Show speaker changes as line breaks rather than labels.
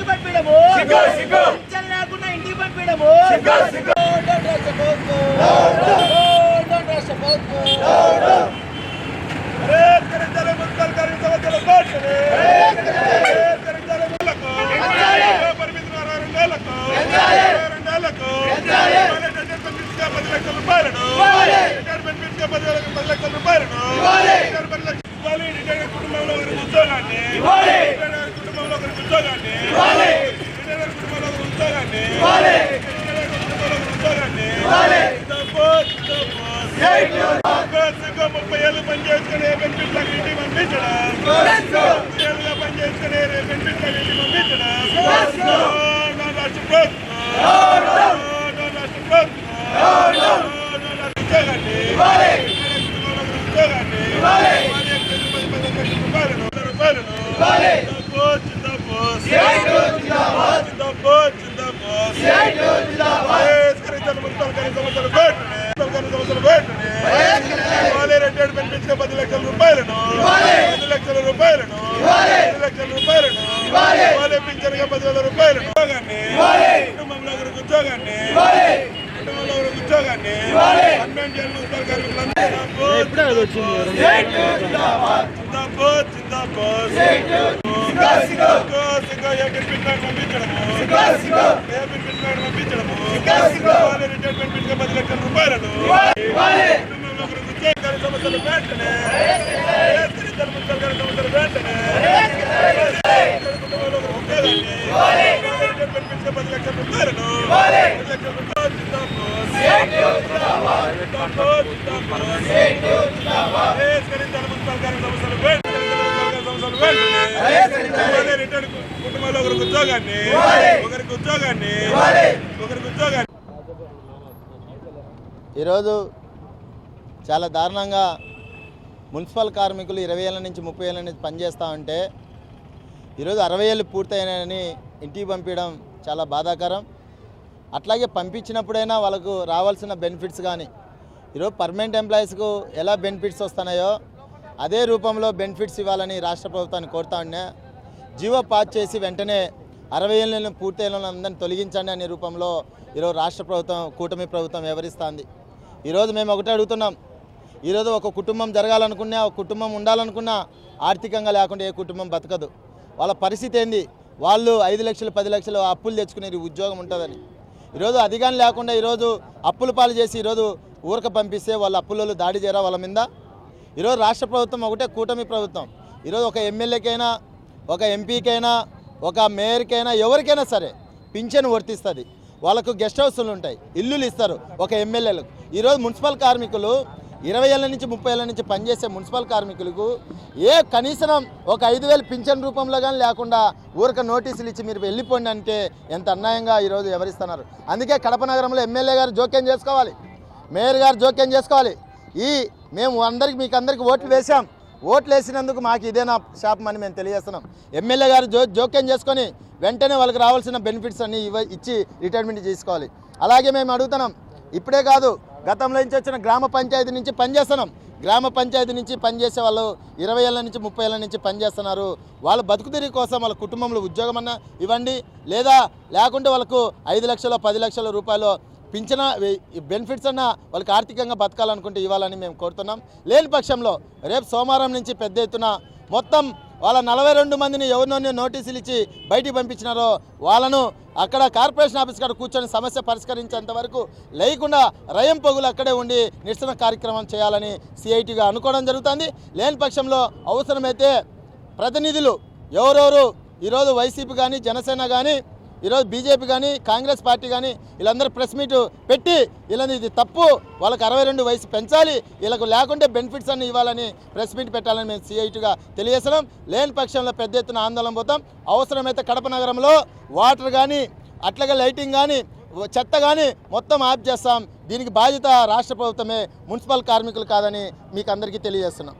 ఇంటికి పంపించడము పింఛన్ లేకుండా ఇంటికి పంపించడము కుటుంబంలో ఉద్యోగాన్ని. కుటుంబంలో ఒకరి ఉద్యోగాన్ని. విజయనగర కుటుంబంలో ఒకరి ఉద్యోగాన్ని. విజయనగర కుటుంబంలో ఒకరి ఉద్యోగాన్ని ముప్పై ఏళ్ళు పనిచేసుకునే బెనిఫిట్లకు ఇంటికి పంపించడం. ముప్పై ఏళ్ళుగా పనిచేసుకునే బెనిఫిట్లకు ఇంటికి పంపించడం. రాష్ట్ర ప్రభుత్వం రాష్ట్ర రిటైర్డ్ బెనిఫిట్స్ పది లక్షల రూపాయలను పది లక్షల రూపాయలను పది లక్షల రూపాయలను వాళ్ళే పింఛన్గా పదివేల రూపాయలను ఉద్యోగాన్ని కుటుంబంలో ఉద్యోగాన్ని కుటుంబంలో ఉద్యోగాన్ని పన్నెండు ఏళ్ళ మున్సిపల్ కార్మికులందరూ సింగా సింగా ఏ పది లక్షల రూపాయలను సమస్యలు వెంటనే సమస్యలు వెంటనే పది లక్షల రూపాయలను పది లక్షల రూపాయలు సమస్యలు వెంటనే రిటైర్డ్ కుటుంబంలో ఒకరికి ఉద్యోగాన్ని ఒకరికి ఉద్యోగాన్ని ఒకరికి ఉద్యోగాన్ని.
ఈరోజు చాలా దారుణంగా మున్సిపల్ కార్మికులు ఇరవై ఏళ్ళ నుంచి ముప్పై ఏళ్ళ నుంచి పనిచేస్తూ ఉంటే ఈరోజు అరవై ఏళ్ళు పూర్తయినాయని ఇంటికి పంపించడం చాలా బాధాకరం. అట్లాగే పంపించినప్పుడైనా వాళ్ళకు రావాల్సిన బెనిఫిట్స్ కానీ ఈరోజు పర్మనెంట్ ఎంప్లాయీస్కు ఎలా బెనిఫిట్స్ వస్తున్నాయో అదే రూపంలో బెనిఫిట్స్ ఇవ్వాలని రాష్ట్ర ప్రభుత్వాన్ని కోరుతా ఉన్నా జీవో పాస్ చేసి వెంటనే అరవై ఏళ్ళను పూర్తయిన అందరిని తొలగించండి అనే రూపంలో ఈరోజు రాష్ట్ర ప్రభుత్వం కూటమి ప్రభుత్వం వ్యవహరిస్తుంది. ఈరోజు మేము ఒకటే అడుగుతున్నాం. ఈరోజు ఒక కుటుంబం జరగాలనుకున్నా ఒక కుటుంబం ఉండాలనుకున్నా ఆర్థికంగా లేకుండా ఏ కుటుంబం బతకదు. వాళ్ళ పరిస్థితి ఏంది? వాళ్ళు ఐదు లక్షలు పది లక్షలు అప్పులు తెచ్చుకునే ఉద్యోగం ఉంటుందని. ఈరోజు అధికారం లేకుండా ఈరోజు అప్పుల పాలు చేసి ఈరోజు ఊరక పంపిస్తే వాళ్ళ అప్పులలో దాడి చేయరా వాళ్ళ మీద? ఈరోజు రాష్ట్ర ప్రభుత్వం ఒకటే కూటమి ప్రభుత్వం. ఈరోజు ఒక ఎమ్మెల్యేకైనా ఒక ఎంపీకైనా ఒక మేయర్కైనా ఎవరికైనా సరే పింఛను వర్తిస్తుంది. వాళ్ళకు గెస్ట్ హౌస్లు ఉంటాయి ఇల్లులు ఇస్తారు ఒక ఎమ్మెల్యేలకు. ఈరోజు మున్సిపల్ కార్మికులు ఇరవై ఏళ్ళ నుంచి ముప్పై ఏళ్ళ నుంచి పనిచేసే మున్సిపల్ కార్మికులకు ఏ కనీసం ఒక ఐదు వేలు పింఛన్ రూపంలో కానీ లేకుండా ఊరిక నోటీసులు ఇచ్చి మీరు వెళ్ళిపోండి అంటే ఎంత అన్యాయంగా ఈరోజు ఎవరిస్తున్నారు అందుకే కడప నగరంలో ఎమ్మెల్యే గారు జోక్యం చేసుకోవాలి మేయర్ గారు జోక్యం చేసుకోవాలి. ఈ మేము అందరికి మీకు అందరికి ఓట్లు వేసాం ఓట్లు వేసినందుకు మాకు ఇదేనా శాపం అని మేము తెలియజేస్తున్నాం. ఎమ్మెల్యే గారు జో జోక్యం చేసుకొని వెంటనే వాళ్ళకి రావాల్సిన బెనిఫిట్స్ అన్ని ఇవ్వ ఇచ్చి రిటైర్మెంట్ చేసుకోవాలి అలాగే మేము అడుగుతున్నాం ఇప్పుడే కాదు గతంలో నుంచి వచ్చిన గ్రామ పంచాయతీ నుంచి పనిచేస్తున్నాం. గ్రామ పంచాయతీ నుంచి పనిచేసే వాళ్ళు ఇరవై ఏళ్ళ నుంచి ముప్పై ఏళ్ళ నుంచి పనిచేస్తున్నారు. వాళ్ళ బతుకుదిరి కోసం వాళ్ళ కుటుంబంలో ఉద్యోగం అన్నా ఇవ్వండి. లేదా లేకుంటే వాళ్ళకు ఐదు లక్షల పది లక్షల రూపాయలు పింఛన బెనిఫిట్స్ అన్న వాళ్ళకి ఆర్థికంగా బతకాలనుకుంటే ఇవ్వాలని మేము కోరుతున్నాం. లేని పక్షంలో రేపు సోమవారం నుంచి పెద్ద ఎత్తున మొత్తం వాళ్ళ నలభై రెండు మందిని ఎవరినోనే నోటీసులు ఇచ్చి బయటికి పంపించినారో వాళ్ళను అక్కడ కార్పొరేషన్ ఆఫీస్ కాడ కూర్చొని సమస్య పరిష్కరించేంత వరకు లేకుండా రయం పొగులు అక్కడే ఉండి నిరసన కార్యక్రమం చేయాలని సిఐటిగా అనుకోవడం జరుగుతుంది. లేని పక్షంలో అవసరమైతే ప్రతినిధులు ఎవరెవరు ఈరోజు వైసీపీ కానీ జనసేన కానీ ఈరోజు బీజేపీ కానీ కాంగ్రెస్ పార్టీ కానీ వీళ్ళందరూ ప్రెస్ మీట్ పెట్టి వీళ్ళని ఇది తప్పు వాళ్ళకి అరవై రెండు వయసు పెంచాలి వీళ్ళకు లేకుంటే బెనిఫిట్స్ అన్ని ఇవ్వాలని ప్రెస్ మీట్ పెట్టాలని మేము సిఐటిగా తెలియజేస్తున్నాం. లేని పక్షంలో పెద్ద ఎత్తున ఆందోళన పోతాం. అవసరమైతే కడప నగరంలో వాటర్ కానీ అట్లాగే లైటింగ్ కానీ చెత్త కానీ మొత్తం ఆఫ్ చేస్తాం. దీనికి బాధ్యత రాష్ట్ర ప్రభుత్వమే మున్సిపల్ కార్మికులు కాదని మీకు అందరికీ తెలియజేస్తున్నాం.